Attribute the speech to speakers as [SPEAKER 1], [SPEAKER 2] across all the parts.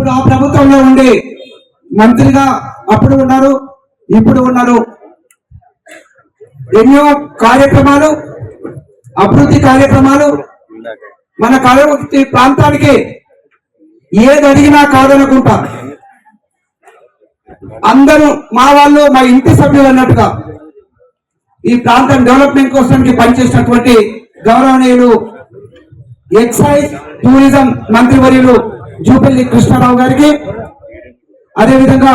[SPEAKER 1] ఇప్పుడు ఆ ప్రభుత్వంలో ఉండి మంత్రిగా అప్పుడు ఉన్నారు ఇప్పుడు ఉన్నారు. ఎన్నో కార్యక్రమాలు అభివృద్ధి కార్యక్రమాలు మన కళవృత్తి ప్రాంతానికి ఏది అడిగినా కాదనుకుంటా. అందరూ మా వాళ్ళు మా ఇంటి సభ్యులు అన్నట్టుగా ఈ ప్రాంతం డెవలప్మెంట్ కోసానికి పనిచేసినటువంటి గౌరవనీయులు ఎక్సైజ్ టూరిజం మంత్రివర్యులు జూపల్లి కృష్ణారావు గారికి. అదేవిధంగా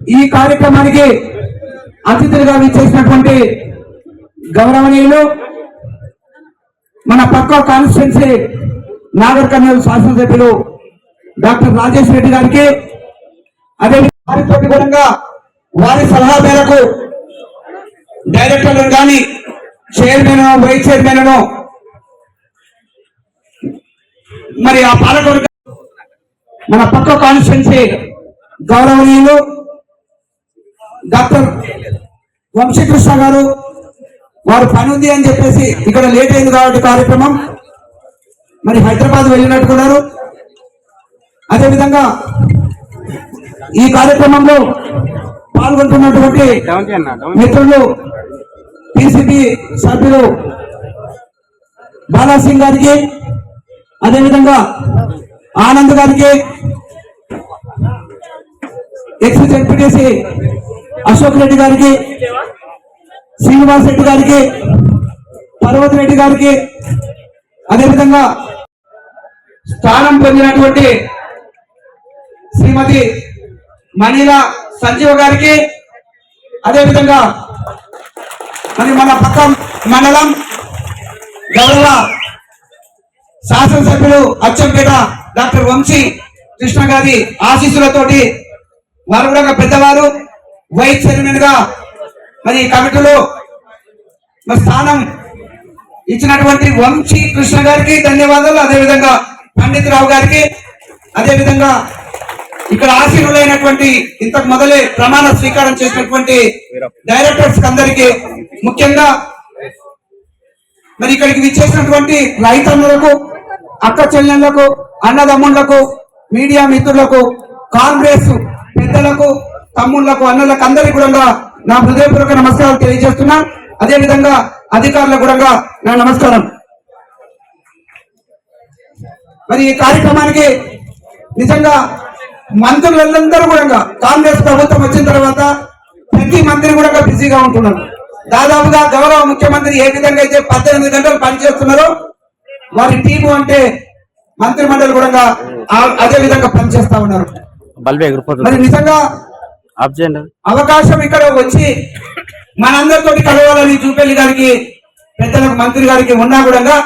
[SPEAKER 1] ఈ కార్యక్రమానికి అతిథులుగా విచ్చేసినటువంటి గౌరవనీయులు మన పక్క కాన్స్టిట్యున్సీ నాగర్ కర్నూలు శాసనసభ్యులు డాక్టర్ రాజేష్ రెడ్డి గారికి. అదే వారితోటి కూడా వారి సలహా మేరకు డైరెక్టర్లను కానీ చైర్మన్ వైస్ చైర్మన్ను మరి ఆ పాలకవర్గ మన పక్క కాన్స్టిట్యున్సీ గౌరవనీయులు డాక్టర్ వంశీకృష్ణ గారు వారు పని ఉంది అని చెప్పేసి ఇక్కడ లేట్ అయింది కాబట్టి కార్యక్రమం. మరి హైదరాబాద్ వెళ్ళినట్టుకున్నారు అదేవిధంగా ఈ కార్యక్రమంలో పాల్గొంటున్నటువంటి మిత్రులు పిసిపి సభ్యులు బాలాసింగ్ గారికి అదేవిధంగా ఆనంద్ గారికి ఎక్స్ జెడ్పీటీసీ అశోక్ రెడ్డి గారికి శ్రీనివాస్ రెడ్డి గారికి పర్వత్ రెడ్డి గారికి అదేవిధంగా స్థానం పొందినటువంటి శ్రీమతి మనీల సంజీవ గారికి అదేవిధంగా మరి మన పక్క మండలం గౌరవ శాసనసభ్యులు అచ్చంపేట డాక్టర్ వంశీ కృష్ణ గారి ఆశీస్సులతోటి వారు కూడా ఒక పెద్దవారు వైస్ చైర్మన్గా మరి ఈ కమిటీలో మరి స్థానం ఇచ్చినటువంటి వంశీ కృష్ణ గారికి ధన్యవాదాలు. అదేవిధంగా పండిత్ రావు గారికి అదేవిధంగా ఇక్కడ ఆశీనులైనటువంటి ఇంతకు మొదలే ప్రమాణ స్వీకారం చేసినటువంటి డైరెక్టర్స్ అందరికీ ముఖ్యంగా మరి ఇక్కడికి విచ్చేసినటువంటి రైతన్నులకు అక్క చెల్లెళ్ళకు అన్నదమ్ముళ్ళకు మీడియా మిత్రులకు కాంగ్రెస్ పెద్దలకు తమ్ముళ్ళకు అన్నలకు అందరికీ కూడా నా హృదయపూర్వక నమస్కారాలు తెలియజేస్తున్నా. అదేవిధంగా అధికారులకు కూడా నా నమస్కారం. మరి ఈ కార్యక్రమానికి నిజంగా మంత్రులందరూ కూడా కాంగ్రెస్ ప్రభుత్వం వచ్చిన తర్వాత ప్రతి మంత్రి కూడా బిజీగా ఉంటున్నారు. దాదాపుగా గౌరవ ముఖ్యమంత్రి ఏ విధంగా అయితే పద్దెనిమిది గంటలు పనిచేస్తున్నారో వారి టీము అంటే మంత్రి మండలి కూడా అదే విధంగా పనిచేస్తా ఉన్నారు. మరి నిజంగా అవకాశం ఇక్కడ వచ్చి మనందరితో కలవాలని చూపెల్లి గారికి పెద్దలకు మంత్రి గారికి ఉన్నా కూడా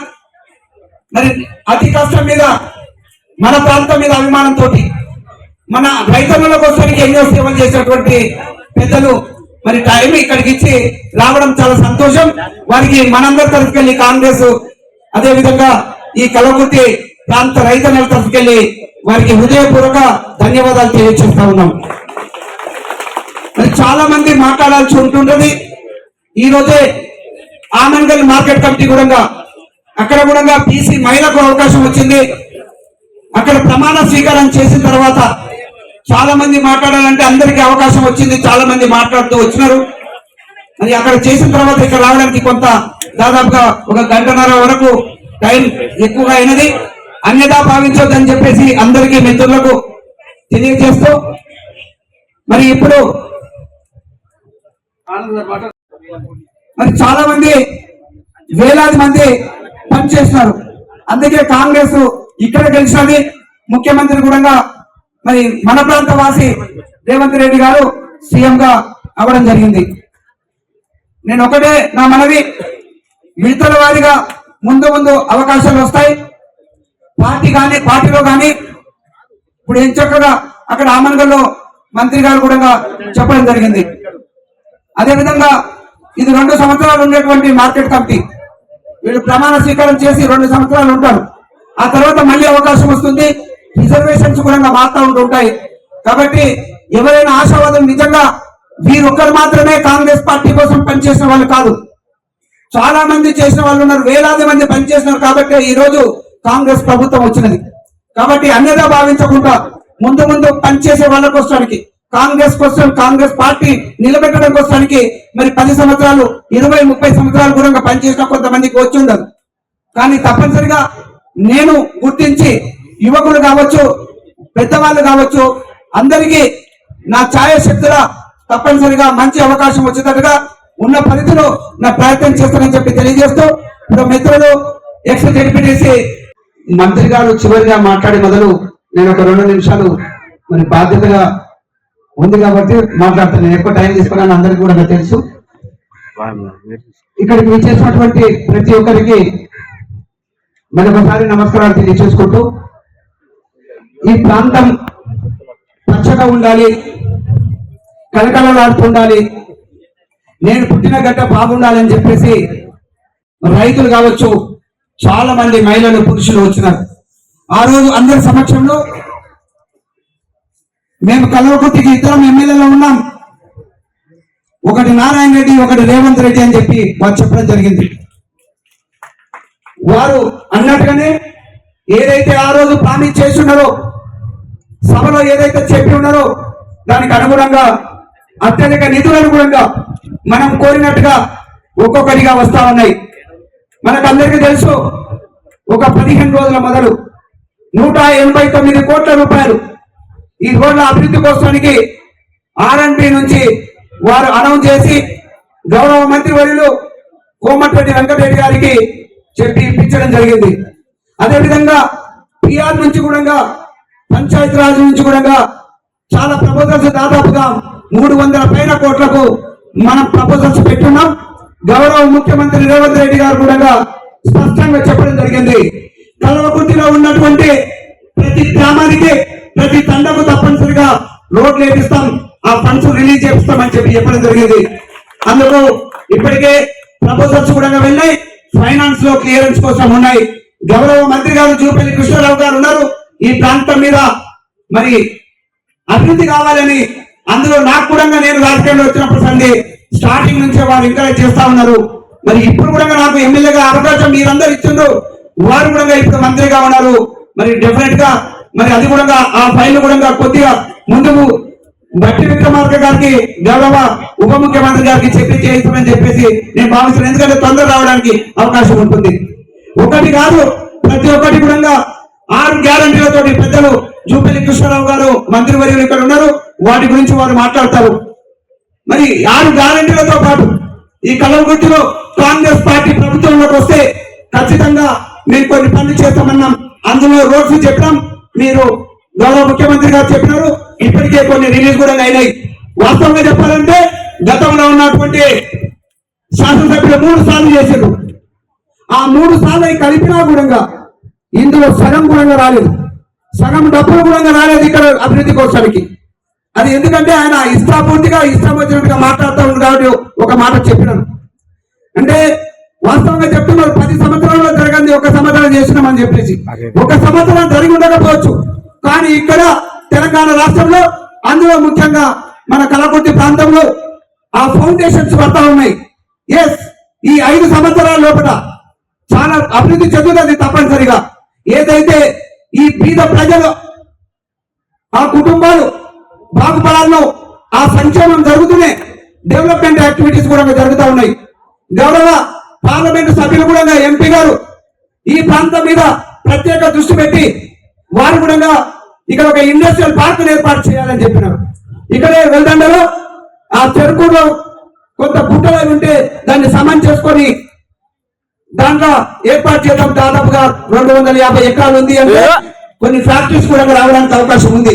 [SPEAKER 1] మరి అతి కష్టం మీద మన ప్రాంతం మీద అభిమానంతో మన రైతన్నుల కోసానికి ఎన్నో సేవలు చేసినటువంటి పెద్దలు మరి టైం ఇక్కడికి ఇచ్చి రావడం చాలా సంతోషం. వారికి మనందరి తరఫుకెళ్ళి కాంగ్రెస్ అదే విధంగా ఈ కలవకుర్తి ప్రాంత రైతన్నుల తరఫుకెళ్ళి వారికి హృదయపూర్వక ధన్యవాదాలు తెలియజేస్తా ఉన్నాం. మరి చాలా మంది మాట్లాడాల్సి ఉంటుంటది. ఈ రోజే ఆమంగల్ మార్కెట్ కమిటీ కూడా అక్కడ కూడా బీసీ మహిళకు అవకాశం వచ్చింది. అక్కడ ప్రమాణ స్వీకారం చేసిన తర్వాత చాలా మంది మాట్లాడాలంటే అందరికీ అవకాశం వచ్చింది చాలా మంది మాట్లాడుతూ వచ్చినారు. మరి అక్కడ చేసిన తర్వాత ఇక్కడ రావడానికి కొంత దాదాపుగా ఒక గంటన్నర వరకు టైం ఎక్కువగా అయినది. అన్యదా భావించొద్దని చెప్పేసి అందరికీ మిత్రులకు తెలియజేస్తూ మరి ఇప్పుడు మరి చాలా మంది వేలాది మంది పనిచేస్తున్నారు. అందుకే కాంగ్రెస్ ఇక్కడ గెలిచినది ముఖ్యమంత్రి కూడా మరి మన ప్రాంత వాసి రేవంత్ రెడ్డి గారు సీఎం గా అవ్వడం జరిగింది. నేను ఒకటే నా మనవి విడతల వారిగా ముందు ముందు అవకాశాలు వస్తాయి. పార్టీ కానీ పార్టీలో కానీ ఇప్పుడు ఏం చక్కగా అక్కడ ఆమన్గల్లో మంత్రి గారు కూడా చెప్పడం జరిగింది. అదే విధంగా ఇది రెండు సంవత్సరాలు ఉండేటువంటి మార్కెట్ కమిటీ. వీళ్ళు ప్రమాణ స్వీకారం చేసి రెండు సంవత్సరాలు ఉంటారు. ఆ తర్వాత మళ్ళీ అవకాశం వస్తుంది. రిజర్వేషన్స్ కూడా మారుతూ ఉంటుంటాయి కాబట్టి ఎవరైనా ఆశావాదం నిజంగా వీరొక్కరు మాత్రమే కాంగ్రెస్ పార్టీ కోసం పనిచేసిన వాళ్ళు కాదు. చాలా మంది చేసిన వాళ్ళు ఉన్నారు వేలాది మంది పనిచేసినారు కాబట్టి ఈ రోజు కాంగ్రెస్ ప్రభుత్వం వచ్చినది. కాబట్టి అన్యదా భావించకుండా ముందు ముందు పనిచేసే వాళ్ళ కోసానికి కాంగ్రెస్ కోసం కాంగ్రెస్ పార్టీ నిలబెట్టడం కోసానికి మరి పది సంవత్సరాలు ఇరవై ముప్పై సంవత్సరాలు కూడా పనిచేసిన కొంతమందికి వచ్చి ఉండదు. కానీ తప్పనిసరిగా నేను గుర్తించి యువకులు కావచ్చు పెద్దవాళ్ళు కావచ్చు అందరికీ నా ఛాయశక్తుల తప్పనిసరిగా మంచి అవకాశం వచ్చేటట్టుగా ఉన్న పరిధిలో నా ప్రయత్నం చేస్తానని చెప్పి తెలియజేస్తూ ఇప్పుడు మిత్రులు ఎక్స్ జడ్పీటీసీ మంత్రి గారు చివరిగా మాట్లాడే మొదలు నేను ఒక రెండు నిమిషాలు మరి బాధ్యతగా ఉంది కాబట్టి మాట్లాడుతాను నేను ఎక్కువ టైం తీసుకున్నాను అందరికీ కూడా నాకు తెలుసు. ఇక్కడికి విచ్చేసినటువంటి ప్రతి ఒక్కరికి మరొకసారి నమస్కారాలు తెలియచేసుకుంటూ ఈ ప్రాంతం పచ్చగా ఉండాలి కలకలలాడుతుండాలి నేను పుట్టిన గడ్డ బాగుండాలని చెప్పేసి రైతులు కావచ్చు చాలా మంది మహిళలు పురుషులు వచ్చినారు. ఆ రోజు అందరి సమక్షంలో మేము కలవకుర్తికి ఇద్దరం ఎమ్మెల్యేలో ఉన్నాం. ఒకటి నారాయణ రెడ్డి ఒకటి రేవంత్ రెడ్డి అని చెప్పి వారు చెప్పడం జరిగింది. వారు అన్నట్టుగానే ఏదైతే ఆ రోజు ప్రామిస్ చేస్తున్నారో సభలో ఏదైతే చెప్పి ఉన్నారో దానికి అనుగుణంగా అత్యధిక నిధులు అనుగుణంగా మనం కోరినట్టుగా ఒక్కొక్కటిగా వస్తా ఉన్నాయి. మనకందరికీ తెలుసు ఒక పదిహేను రోజుల మొదలు నూట ఎనభై తొమ్మిది కోట్ల రూపాయలు ఈ రోడ్ల అభివృద్ధి కోసానికి ఆర్ఎన్బి నుంచి వారు అనౌన్స్ చేసి గౌరవ మంత్రి వర్యులు కోమటిరెడ్డి వెంకటరెడ్డి గారికి చెప్పి ఇప్పించడం జరిగింది. అదేవిధంగా పిఆర్ నుంచి కూడా పంచాయతీ రాజ్ నుంచి కూడా చాలా ప్రపోజల్స్ దాదాపుగా మూడు వందల పైన కోట్లకు మనం ప్రపోజల్స్ పెట్టున్నాం. గౌరవ ముఖ్యమంత్రి రేవంత్ రెడ్డి గారు కూడా స్పష్టంగా చెప్పడం జరిగింది. కల్వకుర్తిలో ఉన్నటువంటి ప్రతి గ్రామానికి ప్రతి తండకు తప్పనిసరిగా రోడ్లు వేపిస్తాం ఆ ఫండ్స్ రిలీజ్ చేపిస్తామని చెప్పి చెప్పడం జరిగింది. అందుకు ఇప్పటికే ప్రపోజల్స్ కూడా వెళ్ళాయి. ఫైనాన్స్లో క్లియరెన్స్ కోసం ఉన్నాయి. గౌరవ మంత్రి గారు జూపల్లి ఈ ప్రాంతం మీద మరి అభివృద్ధి కావాలని అందులో నాకు కూడా నేను రాజకీయంలో వచ్చినప్పుడు సంది స్టార్టింగ్ నుంచే వారు ఎంకరేజ్ చేస్తా ఉన్నారు. మరి ఇప్పుడు కూడా నాకు ఎమ్మెల్యేగా అవకాశం మీరందరూ ఇచ్చిండ్రు. వారు కూడా ఇప్పుడు మంత్రిగా ఉన్నారు. మరి డెఫినెట్గా మరి అది కూడా ఆ ఫైల్ కూడా కొద్దిగా ముందుకు బట్టి విక్రమార్క గారికి గౌరవ ఉప ముఖ్యమంత్రి గారికి చెప్పి చేయిస్తామని చెప్పేసి నేను భావిస్తున్నాను. ఎందుకంటే తొందర రావడానికి అవకాశం ఉంటుంది. ఒకటి కాదు ప్రతి ఒక్కటి కూడా ఆరు గ్యారంటీలతో పెద్దలు జూపల్లి కృష్ణారావు గారు మంత్రివర్యులు ఇక్కడ ఉన్నారు. వాటి గురించి వారు మాట్లాడతారు. మరి ఆరు గ్యారంటీలతో పాటు ఈ కలవగుర్తిలో కాంగ్రెస్ పార్టీ ప్రభుత్వంలోకి వస్తే ఖచ్చితంగా మేము కొన్ని పనులు చేస్తామన్నాం. అందులో రోడ్స్ చెప్పాం మీరు గౌరవ ముఖ్యమంత్రి గారు చెప్పినారు. ఇప్పటికే కొన్ని రిలీజ్ కూడా అయినాయి. వాస్తవంగా చెప్పాలంటే గతంలో ఉన్నటువంటి శాసనసభ్యులు మూడు సార్లు చేశారు ఆ మూడు సార్లు కలిపినా కూడా ఇందులో సగం కూడా రాలేదు. సగం డబ్బులు కూడా రాలేదు ఇక్కడ అభివృద్ధి కోసానికి అది ఎందుకంటే ఆయన ఇష్టాపూర్తిగా ఇష్టం వచ్చినట్టుగా మాట్లాడుతూ ఉంది కాబట్టి ఒక మాట చెప్పినాను అంటే వాస్తవంగా చెప్తున్నారు పది సంవత్సరాల్లో జరగంది ఒక సంవత్సరం చేసినామని చెప్పేసి. ఒక సంవత్సరం జరిగి ఉండకపోవచ్చు. కానీ ఇక్కడ తెలంగాణ రాష్ట్రంలో అందులో ముఖ్యంగా మన కలకుర్తి ప్రాంతంలో ఆ ఫౌండేషన్స్ పడతా ఉన్నాయి. ఎస్ ఈ ఐదు సంవత్సరాల లోపల చాలా అభివృద్ధి చెందుతుంది తప్పనిసరిగా. ఏదైతే ఈ పేద ప్రజలు ఆ కుటుంబాలు బాగుపడాలను ఆ సంక్షేమం జరుగుతూనే డెవలప్మెంట్ యాక్టివిటీస్ కూడా జరుగుతూ ఉన్నాయి. గౌరవ పార్లమెంట్ సభ్యులు కూడా ఎంపీ గారు ఈ ప్రాంతం మీద ప్రత్యేక దృష్టి పెట్టి వారు కూడా ఇక్కడ ఒక ఇండస్ట్రియల్ పార్క్ ఏర్పాటు చేయాలని చెప్పినారు. ఇక్కడే వెల్దండలో ఆ చెరుకులో కొంత గుట్టలు ఉంటే దాన్ని సమం చేసుకొని దాంట్లో ఏర్పాటు చేద్దాం దాదాపుగా రెండు వందల యాభై ఎకరాలు ఉంది అంటే కొన్ని ఫ్యాక్టరీస్ కూడా రావడానికి అవకాశం ఉంది.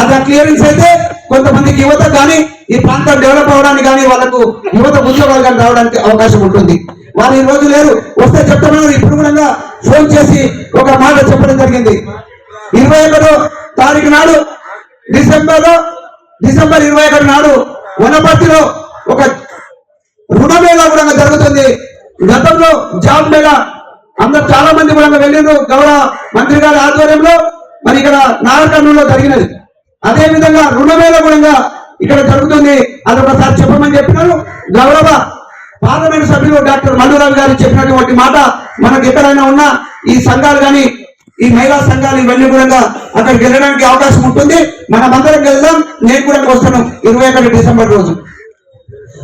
[SPEAKER 1] అది ఆ క్లియరెన్స్ అయితే కొంతమందికి యువత కానీ ఈ ప్రాంతం డెవలప్ అవడానికి కానీ వాళ్ళకు యువత ఉద్యోగాలు కానీ రావడానికి అవకాశం ఉంటుంది. వాళ్ళు ఈ రోజు లేరు వస్తే చెప్తున్నారు ఇప్పుడు కూడా ఫోన్ చేసి ఒక మాట చెప్పడం జరిగింది. ఇరవై ఒకటో తారీఖు నాడు డిసెంబర్లో డిసెంబర్ ఇరవై ఒకటి నాడు వనపర్తిలో ఒక రుణమేళా కూడా జరుగుతుంది. గతంలో జాబ్ మేళ అందరు చాలా మంది కూడా వెళ్ళిండ్రు. గౌరవ మంత్రి గారి ఆధ్వర్యంలో మరి ఇక్కడ నాగకర్ణంలో జరిగినది. అదే విధంగా రుణమేళ కూడా ఇక్కడ జరుగుతుంది. అది ఒకసారి చెప్పమని చెప్పినారు గౌరవ పార్లమెంట్ సభ్యులు డాక్టర్ మల్లురావు గారు చెప్పినటువంటి మాట మనకు ఎక్కడైనా ఉన్నా ఈ సంఘాలు కానీ ఈ మహిళా సంఘాలు ఇవన్నీ కూడా అక్కడికి వెళ్ళడానికి అవకాశం ఉంటుంది. మనం అందరం వెళ్దాం. నేను కూడా వస్తాను. ఇరవై ఒకటి డిసెంబర్ రోజు.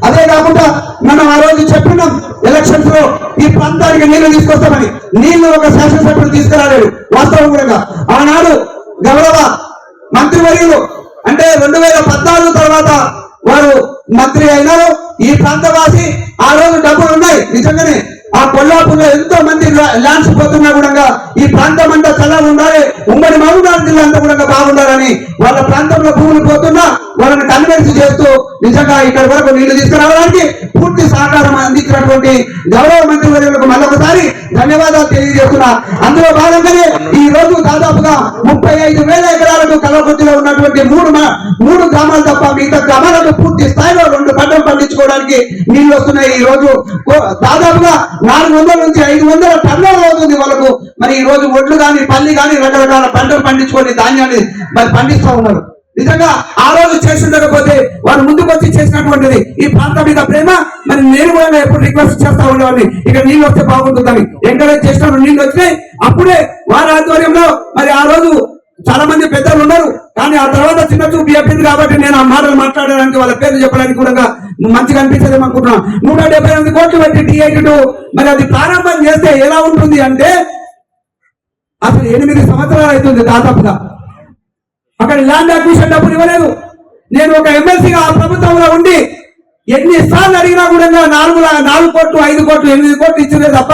[SPEAKER 1] అదే కాకుండా మనం ఆ రోజు చెప్పినాం ఎలక్షన్స్లో ఈ ప్రాంతానికి నీళ్ళు తీసుకొస్తామని. నీళ్ళు ఒక శాసనసభ్యుడు తీసుకురాలేడు వాస్తవం కూడా ఆనాడు గౌరవ మంత్రివర్యులు అంటే రెండు వేల పద్నాలుగు తర్వాత వారు మంత్రి అయినారు. ఈ ప్రాంతవాసి ఆ రోజు డబ్బులు ఉన్నాయి నిజంగానే. ఆ కొల్లాపూర్లో ఎంతో మంది ల్యాండ్స్ పోతున్నా కూడా ఈ ప్రాంతం అంతా చల్లగా ఉండాలి. ఉమ్మడి మహబూబ్నగర్ జిల్లా అంతా కూడా బాగుండాలని వాళ్ళ ప్రాంతంలో భూములు పోతున్నా వాళ్ళని కన్వెన్స్ చేస్తూ నిజంగా ఇక్కడ వరకు నీళ్ళు తీసుకురావడానికి పూర్తి సహకారం అందించినటువంటి గౌరవ మంత్రి వర్యులకు మరొకసారి ధన్యవాదాలు తెలియజేస్తున్నా. అందులో భాగంగానే ఈ రోజు దాదాపుగా ముప్పై ఐదు వేల ఎకరాలకు కలవకుర్తిలో ఉన్నటువంటి మూడు మ- మూడు గ్రామాలు తప్ప మిగతా గ్రామాలకు పూర్తి స్థాయిలో రెండు పంటలు నీళ్ళు వస్తున్నాయి. ఈ రోజు దాదాపుగా నాలుగు వందల నుంచి ఐదు వందల టన్నులు అవుతుంది వాళ్ళకు. మరి ఈ రోజు ఒడ్లు కానీ పల్లి కానీ రకరకాల పంటలు పండించుకొని ధాన్యాన్ని మరి పండిస్తా ఉన్నారు. నిజంగా ఆ రోజు చేసిన ఉండకపోతే వారు ముందుకు వచ్చి చేసినటువంటిది. ఈ ప్రాంతం మీద ప్రేమ మరి నేను కూడా ఎప్పుడు రిక్వెస్ట్ చేస్తా ఉండేవాడిని. ఇక్కడ నీళ్ళు వస్తే బాగుంటుందని. ఎంకరేజ్ చేసినప్పుడు నీళ్ళు వచ్చినాయి. అప్పుడే వారి ఆధ్వర్యంలో మరి ఆ రోజు చాలా మంది పెద్దలు ఉన్నారు. కానీ ఆ తర్వాత చిన్న చూపు చెప్పింది కాబట్టి నేను ఆ మాటలు మాట్లాడడానికి వాళ్ళ పేర్లు చెప్పడానికి కూడా మంచిగా అనిపించదు అనుకుంటున్నాను నూట డెబ్బై ఎనిమిది కోట్లు పెట్టి టీ మరి అది ప్రారంభం చేస్తే ఎలా ఉంటుంది అంటే అసలు ఎనిమిది సంవత్సరాలు అవుతుంది దాదాపుగా. అక్కడ ల్యాండ్ అక్విషన్ డబ్బులు ఇవ్వలేదు. నేను ఒక ఎమ్మెల్సీగా ఆ ప్రభుత్వంలో ఉండి ఎన్ని సార్లు అడిగినా కూడా నాలుగు నాలుగు కోట్లు ఐదు కోట్లు ఎనిమిది కోట్లు ఇచ్చిందే తప్ప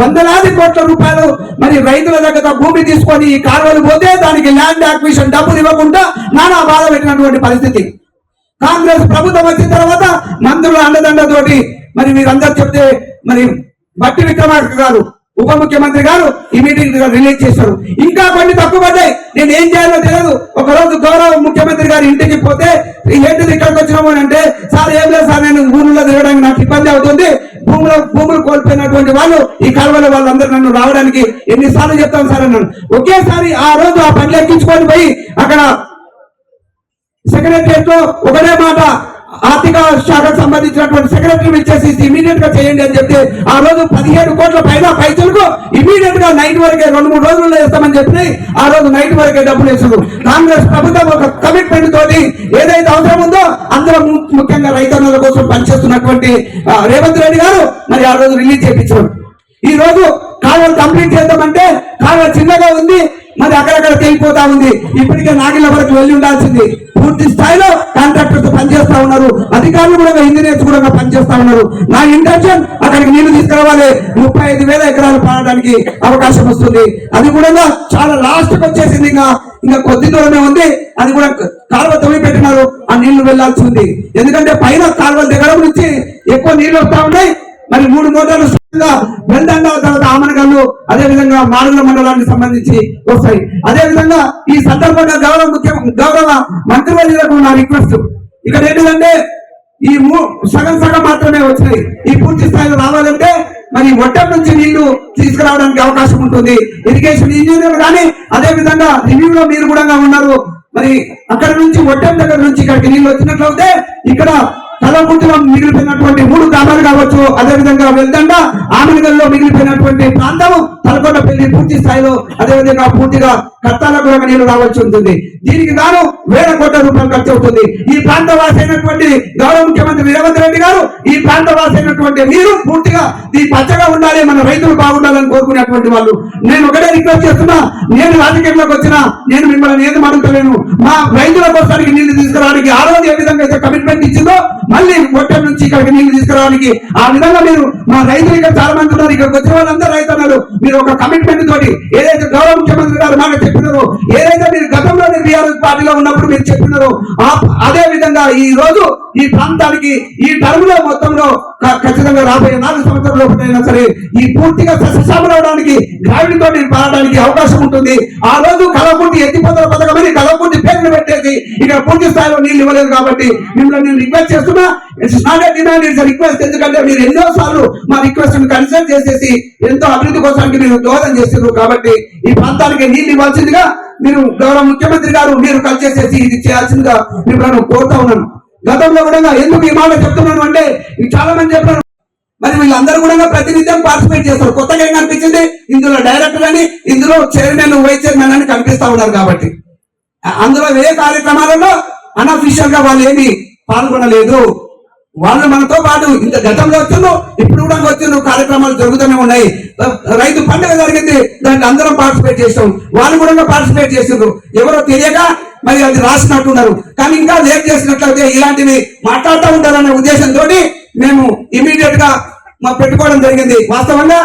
[SPEAKER 1] వందలాది కోట్ల రూపాయలు మరి రైతుల దగ్గర భూమి తీసుకొని ఈ కాలువలు పోతే దానికి ల్యాండ్ అక్విషన్ డబ్బులు ఇవ్వకుండా నానా బాధ పెట్టినటువంటి పరిస్థితి. కాంగ్రెస్ ప్రభుత్వం వచ్చిన తర్వాత మంత్రుల అండదండతోటి మరి మీరందరూ చెప్తే మరి బట్టి విక్రమార్క గారు ఉప ముఖ్యమంత్రి గారు ఈ మీటింగ్ రిలీజ్ చేశారు. ఇంకా కొన్ని తక్కువ పడ్డాయి. నేను ఏం చేయాలో తెలియదు. ఒక రోజు గౌరవ ముఖ్యమంత్రి గారి ఇంటికి పోతే ఏంటిది ఇక్కడికి వచ్చినాము అని అంటే సార్ ఏం లేదు సార్ నేను ఊళ్ళో తిరగడానికి నాకు ఇబ్బంది అవుతుంది. భూములు భూములు కోల్పోయినటువంటి వాళ్ళు ఈ కాలువల వాళ్ళందరూ నన్ను రావడానికి ఎన్నిసార్లు చెప్తాను సార్ అన్నాను ఒకేసారి ఆ రోజు ఆ పని ఎక్కించుకొని పోయి అక్కడ సెక్రటరీతో ఒకటే మాట ఆర్థిక శాఖకు సంబంధించినటువంటి సెక్రటరీ ఇచ్చేసి ఇమీడియట్గా చేయండి అని చెప్తే ఆ రోజు పదిహేడు కోట్ల పైన పైసలకు ఇమీడియట్గా నైట్ వరకే రెండు మూడు రోజుల్లో వేస్తామని చెప్పి ఆ రోజు నైట్ వరకే డబ్బులు వేసారు కాంగ్రెస్ ప్రభుత్వం ఒక కమిట్మెంట్ తోటి ఏదైతే అవసరం ఉందో అందరూ ముఖ్యంగా రైతన్నల కోసం పనిచేస్తున్నటువంటి రేవంత్ రెడ్డి గారు మరి ఆ రోజు రిలీజ్ చేయించారు ఈ రోజు కాలువలు కంప్లీట్ చేద్దామంటే కాలువ చిన్నగా ఉంది మరి అక్కడక్కడ తెగిపోతా ఉంది. ఇప్పటికే నాగిల వరకు వెళ్ళి ఉండాల్సింది. పూర్తి స్థాయిలో కాంట్రాక్టర్స్ పనిచేస్తా ఉన్నారు. అధికారులు కూడా ఇంజనీర్స్ కూడా పనిచేస్తా ఉన్నారు. నా ఇంటెన్షన్ అక్కడికి నీళ్ళు తీసుకురావాలి. ముప్పై ఐదు వేల ఎకరాలు పాడడానికి అవకాశం వస్తుంది. అది కూడా చాలా లాస్ట్కు వచ్చేసింది ఇంకా. ఇంకా కొద్ది దూరమే ఉంది. అది కూడా కాలువ తవ్వి పెట్టినారు. ఆ నీళ్ళు వెళ్ళాల్సి ఉంది. ఎందుకంటే పైన కాలువల దగ్గర నుంచి ఎక్కువ నీళ్ళు వస్తా ఉన్నాయి. మరి మూడు మోటార్లు స్వచ్ఛంగా వెళ్దంగా తర్వాత ఆమనగల్లు అదే విధంగా మాడుగుల మండలానికి సంబంధించి వస్తాయి. అదే విధంగా ఈ సందర్భంగా గౌరవ ముఖ్య గౌరవ మంత్రివర్యులకు నా రిక్వెస్ట్. ఇక్కడ ఏంటిదంటే ఈ సగం సగం మాత్రమే వచ్చినాయి. ఈ పూర్తి స్థాయిలో రావాలంటే మరి ఒట్టం నుంచి నీళ్ళు తీసుకురావడానికి అవకాశం ఉంటుంది. ఇరిగేషన్ ఇంజనీర్ కానీ అదే విధంగా రివ్యూలో మీరు కూడా ఉన్నారు. మరి అక్కడ నుంచి ఒట్టం దగ్గర నుంచి ఇక్కడికి నీళ్ళు వచ్చినట్లయితే ఇక్కడ కలవకుంటలో మిగిలిపోయినటువంటి మూడు గ్రామాలు కావచ్చు. అదే విధంగా వెళ్దండ ఆమెగల్లో మిగిలిపోయినటువంటి ప్రాంతము తలకొండపల్లి పూర్తి స్థాయిలో అదే విధంగా పూర్తిగా కట్టాలకు కూడా నీళ్ళు రావాల్సి ఉంటుంది. దీనికి గాను వేల కోట్ల రూపాయలు ఖర్చు అవుతుంది. ఈ ప్రాంత వాసి అయినటువంటి గౌరవ ముఖ్యమంత్రి రేవంత్ రెడ్డి గారు ఈ ప్రాంతవాసైనటువంటి మీరు పూర్తిగా ఈ పచ్చగా ఉండాలి మన రైతులు బాగుండాలని కోరుకునేటువంటి వాళ్ళు. నేను ఒకటే రిక్వెస్ట్ చేస్తున్నా నేను రాజకీయంలోకి వచ్చినా నేను మిమ్మల్ని ఏది మాట్లాడలేను. మా రైతుల కోసానికి నీళ్ళు తీసుకురావడానికి ఆ రోజు ఏ విధంగా అయితే కమిట్మెంట్ ఇచ్చిందో మళ్ళీ ఒట్టం నుంచి ఇక్కడికి నీళ్ళు తీసుకురావడానికి ఆ విధంగా మీరు మా రైతులు ఇక్కడ చాలా మంది ఉన్నారు. ఇక్కడికి వచ్చిన వాళ్ళందరూ రైతు అన్నారు మీరు ఒక కమిట్మెంట్ తోటి ఏదైతే గౌరవ ముఖ్యమంత్రి గారు మాట చెప్పినారో ఏదైతే మీరు గతంలో బీఆర్ఎస్ పార్టీలో ఉన్నప్పుడు మీరు చెప్పినారో అదే విధంగా ఈ రోజు ఈ ప్రాంతానికి ఈ టర్మ్లో మొత్తంలో ఖచ్చితంగా రాబోయే నాలుగు సంవత్సరాల లోపలైనా సరే ఈ పూర్తిగా సస్యశ్యామలు అవడానికి గ్రావిటీతో నేను పాడడానికి అవకాశం ఉంటుంది. ఆ రోజు కలవకుంటి ఎత్తిపోతల పథకం అని కలవకుంటి పేర్లు పెట్టేసి ఇక్కడ పూర్తి స్థాయిలో నీళ్ళు ఇవ్వలేదు కాబట్టి మిమ్మల్ని నేను రిక్వెస్ట్ చేస్తున్నా. రిక్వెస్ట్ ఎందుకంటే మీరు ఎన్నో సార్లు మా రిక్వెస్ట్ కన్సిడర్ చేసేసి ఎంతో అభివృద్ధి కోసానికి మీరు దోహదం చేస్తున్నారు కాబట్టి ఈ ప్రాంతానికి నీళ్ళు ఇవ్వాల్సిందిగా మీరు గౌరవ ముఖ్యమంత్రి గారు మీరు కలిసి చేసేసి ఇది చేయాల్సిందిగా మిమ్మల్ని కోరుతా ఉన్నాను. గతంలో కూడా ఎందుకు ఈ మాట చెప్తున్నాను అంటే చాలా మంది చెప్పారు. మరి వీళ్ళందరూ కూడా ప్రతినిత్యం పార్టిసిపేట్ చేస్తారు. కొత్తగా ఏం కనిపించింది? ఇందులో డైరెక్టర్ అని ఇందులో చైర్మన్ వైస్ చైర్మన్ అని కనిపిస్తా ఉన్నారు కాబట్టి. అందులో ఏ కార్యక్రమాలలో అనఫిషియల్గా వాళ్ళు ఏమి పాల్గొనలేదు. వాళ్ళు మనతో పాటు ఇంత గతంలో వచ్చిండ్రు ఇప్పుడు కూడా వచ్చిండ్రు కార్యక్రమాలు జరుగుతూనే ఉన్నాయి. రైతు పండుగ జరిగింది దాంట్లో అందరం పార్టిసిపేట్ చేస్తాం వాళ్ళు కూడా పార్టిసిపేట్ చేసిండ్రు ఎవరో తెలియక మరి అది రాసినట్టున్నారు. కానీ ఇంకా లేట్ చేసినట్లయితే ఇలాంటివి మాట్లాడుతూ ఉంటారనే ఉద్దేశంతో మేము ఇమీడియట్గా మా పెట్టుకోవడం జరిగింది. వాస్తవంగా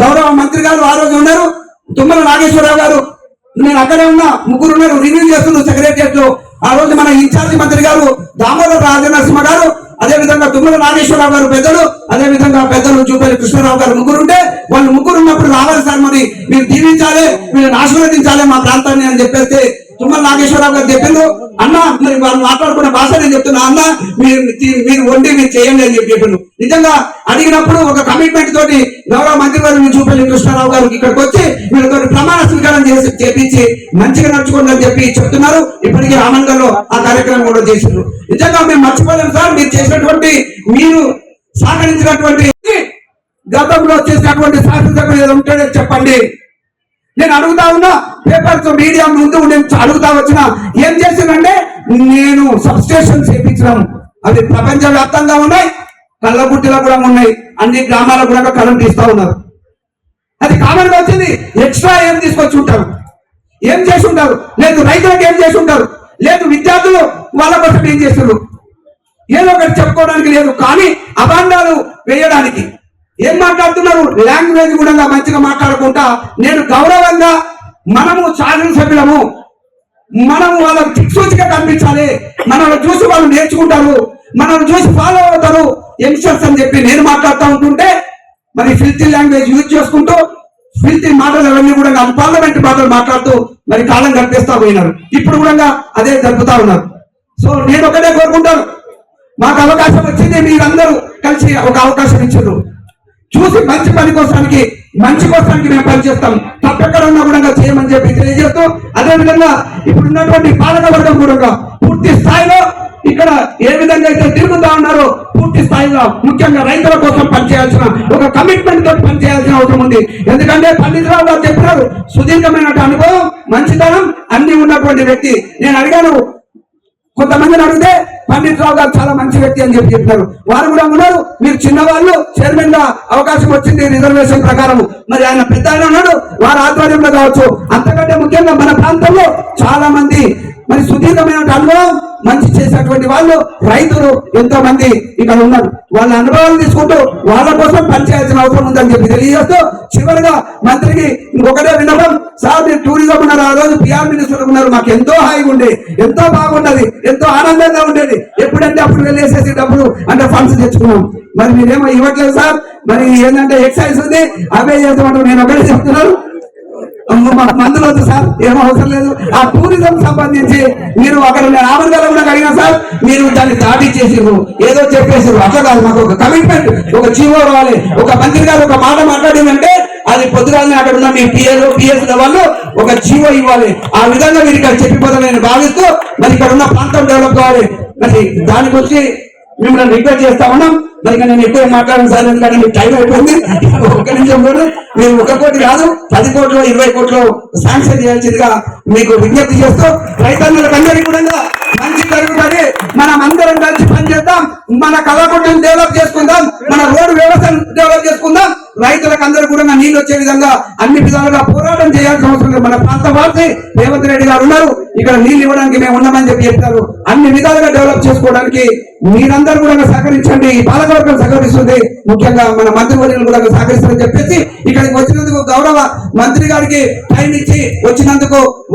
[SPEAKER 1] గౌరవ మంత్రి గారు ఆ రోజు ఉన్నారు. తుమ్మల నాగేశ్వరరావు గారు నేను అక్కడే ఉన్నా ముగ్గురు ఉన్నారు రివ్యూ చేస్తున్నారు సెక్రటరియట్లో. ఆ రోజు మన ఇన్ఛార్జి మంత్రి గారు దామోదర రాజనరసింహ గారు అదే విధంగా తుమ్మల నాగేశ్వరరావు గారు పెద్దలు అదే విధంగా పెద్దలు చూపల్లి కృష్ణారావు గారు ముగ్గురుంటే వాళ్ళు ముగ్గురు ఉన్నప్పుడు రావాలి మీరు దీవించాలి మీరు ఆశీర్వదించాలి మా ప్రాంతాన్ని అని చెప్పేస్తే తుమ్మల నాగేశ్వరరావు గారు చెప్పిండ్రు అన్న మరి వాళ్ళు మాట్లాడుకున్న భాష నేను చెప్తున్నా. అన్న మీరు మీరు వండి మీరు చేయండి అని చెప్పి చెప్పిండ్రు నిజంగా అడిగినప్పుడు ఒక కమిట్మెంట్ తోటి గౌరవ మంత్రి గారు చూపల్లి కృష్ణారావు గారికి ఇక్కడికి వచ్చి మీరు ప్రమాణ స్వీకారం చేసి చేపించి మంచిగా నడుచుకోండి అని చెప్పి చెప్తున్నారు. ఇప్పటికీ రామంగల్లో ఆ కార్యక్రమం కూడా చేసిండ్రు. నిజంగా మేము మర్చిపోలేము సార్ మీరు చేసినటువంటి మీరు సహకరించినటువంటి గతంలో చేసినటువంటి శాసనసభ్యులు ఏదో ఉంటే చెప్పండి. నేను అడుగుతా ఉన్నా పేపర్స్ మీడియా ముందు నేను అడుగుతా వచ్చిన ఏం చేసిందంటే నేను సబ్స్టేషన్ చేయించడం చేపించడం అవి ప్రపంచ వ్యాప్తంగా ఉన్నాయి కళ్ళబుట్టిలో కూడా ఉన్నాయి అన్ని గ్రామాలకు కూడా కరెంట్ ఇస్తా ఉన్నారు. అది కామన్ వచ్చింది ఎక్స్ట్రా ఏం తీసుకొచ్చి ఉంటారు? ఏం చేసి ఉంటారు? లేదు రైతులకు ఏం చేసి ఉంటారు? లేదు విద్యార్థులు వాళ్ళ కోసం ఏం చేస్తున్నారు? ఏదో ఒకటి చెప్పుకోవడానికి లేదు కానీ అభాండాలు వేయడానికి. ఏం మాట్లాడుతున్నారు? లాంగ్వేజ్ కూడా మంచిగా మాట్లాడుకుంటా నేను గౌరవంగా మనము శాసనసభ్యులము మనము వాళ్ళకు దిక్సూచిగా కనిపించాలి. మనల్ని చూసి వాళ్ళు నేర్చుకుంటారు. మనల్ని చూసి ఫాలో అవుతారు. యంగ్స్టర్స్ అని చెప్పి నేను మాట్లాడుతూ ఉంటుంటే మరి ఫిల్తీ లాంగ్వేజ్ యూజ్ చేసుకుంటూ ఫిల్తీ మాటలు అవన్నీ కూడా పార్లమెంట్ మాటలు మాట్లాడుతూ మరి కాలం గడిపేస్తా పోయినారు. ఇప్పుడు కూడా అదే జరుపుతా ఉన్నారు. సో నేను ఒకటే కోరుకుంటాను. మాకు అవకాశం వచ్చింది మీరందరూ కలిసి ఒక అవకాశం ఇచ్చారు. చూసి మంచి పని కోసానికి మంచి కోసానికి మేము పనిచేస్తాం తప్పెక్కడ ఉన్నా కూడా చేయమని చెప్పి తెలియజేస్తూ అదే విధంగా ఇప్పుడు ఉన్నటువంటి పాలక వర్గం కూడా పూర్తి స్థాయిలో ఇక్కడ ఏ విధంగా అయితే తిరుగుతా ఉన్నారో పూర్తి స్థాయిలో ముఖ్యంగా రైతుల కోసం పనిచేయాల్సిన ఒక కమిట్మెంట్ తోటి పనిచేయాల్సిన అవసరం ఉంది. ఎందుకంటే పండితరావు గారు చెప్పినారు సుదీర్ఘమైన అనుభవం మంచితనం అన్ని ఉన్నటువంటి వ్యక్తి. నేను అడిగాను కొంతమందిని అడిగితే పండిత్ రావు గారు చాలా మంచి వ్యక్తి అని చెప్పి చెప్పారు వారు కూడా ఉన్నారు. మీరు చిన్నవాళ్ళు చైర్మన్గా అవకాశం వచ్చింది రిజర్వేషన్ ప్రకారం మరి ఆయన పెద్ద ఆయన ఉన్నాడు. వారి ఆధ్వర్యంలో కావచ్చు. అంతకంటే ముఖ్యంగా మన ప్రాంతంలో చాలా మంది మరి సుదీర్ఘమైన అనుభవం మంచి చేసేటువంటి వాళ్ళు రైతులు ఎంతో మంది ఇక్కడ ఉన్నారు. వాళ్ళ అనుభవాలు తీసుకుంటూ వాళ్ళ కోసం పనిచేయాల్సిన అవసరం ఉందని చెప్పి తెలియజేస్తూ చివరిగా మంత్రికి ఇంకొకటే విన్నపం. సార్ మీరు టూరిజం ఉన్నారు ఆ రోజు పిఆర్ మినిస్టర్ ఉన్నారు మాకు ఎంతో హాయిగా ఉండే ఎంతో బాగున్నది ఎంతో ఆనందంగా ఉండేది. ఎప్పుడంటే అప్పుడు వెళ్ళేసేసి డబ్బులు అంటే ఫండ్స్ తెచ్చుకున్నాం. మరి మీరేమో ఇవ్వట్లేదు సార్. మరి ఏంటంటే ఎక్సైజ్ ఉంది అవే చేస్తామంటారు నేను ఒకటే చెప్తున్నాను. మందులు వద్దు సార్. ఏం అవసరం లేదు. ఆ టూరిజం సంబంధించి మీరు అక్కడ నేను ఆమరగారు కూడా అడిగినా సార్. మీరు దాన్ని దాటి చేసిర్రు. ఏదో చెప్పేసారు అట్లా కాదు. మాకు ఒక కమిట్మెంట్ ఒక జీవో రావాలి. ఒక మంత్రి గారు ఒక మాట మాట్లాడిందంటే అది పొద్దుగానే అక్కడ ఉన్న మీ పిఎల్ పిఎస్ల వాళ్ళు ఒక జీవో ఇవ్వాలి. ఆ విధంగా మీరు ఇక్కడ చెప్పిపోతారని నేను భావిస్తూ మరి ఇక్కడ ఉన్న ప్రాంతం డెవలప్ కావాలి. మరి దాని గురించి మిమ్మల్ని రిక్వెస్ట్ చేస్తా ఉన్నాం. మరి నేను ఎక్కువ మాట్లాడను సార్ ఎందుకంటే మీకు టైం అయిపోయింది. ఒక నిమిషం మీరు ఒక కోటి కాదు పది కోట్లు ఇరవై కోట్లు శాంక్షన్ చేయాల్సిందిగా మీకు విజ్ఞప్తి చేస్తూ రైతన్నులకు కూడా మంచి జరుగుతుంది. మనం అందరం కలిసి పనిచేద్దాం. మన కళాకుంటం డెవలప్ చేసుకుందాం. మన రోడ్డు వ్యవస్థను డెవలప్ చేసుకుందాం. రైతులకు అందరూ కూడా నీళ్ళు వచ్చే విధంగా అన్ని విధాలుగా పోరాటం చేయాల్సిన అవసరం మన ప్రాంత వాసి రేవంత్ రెడ్డి గారు ఉన్నారు. ఇక్కడ నీళ్ళు ఇవ్వడానికి మేము ఉన్నామని చెప్పి చెప్తారు అన్ని విధాలుగా డెవలప్ చేసుకోవడానికి మీరందరూ కూడా సహకరించండి. ఈ పాలకవర్గం సహకరిస్తుంది. ముఖ్యంగా మన మంత్రివర్యులు కూడా సహకరిస్తారని చెప్పేసి ఇక్కడికి వచ్చినందుకు గౌరవ మంత్రి గారికి టైం ఇచ్చి వచ్చినందుకు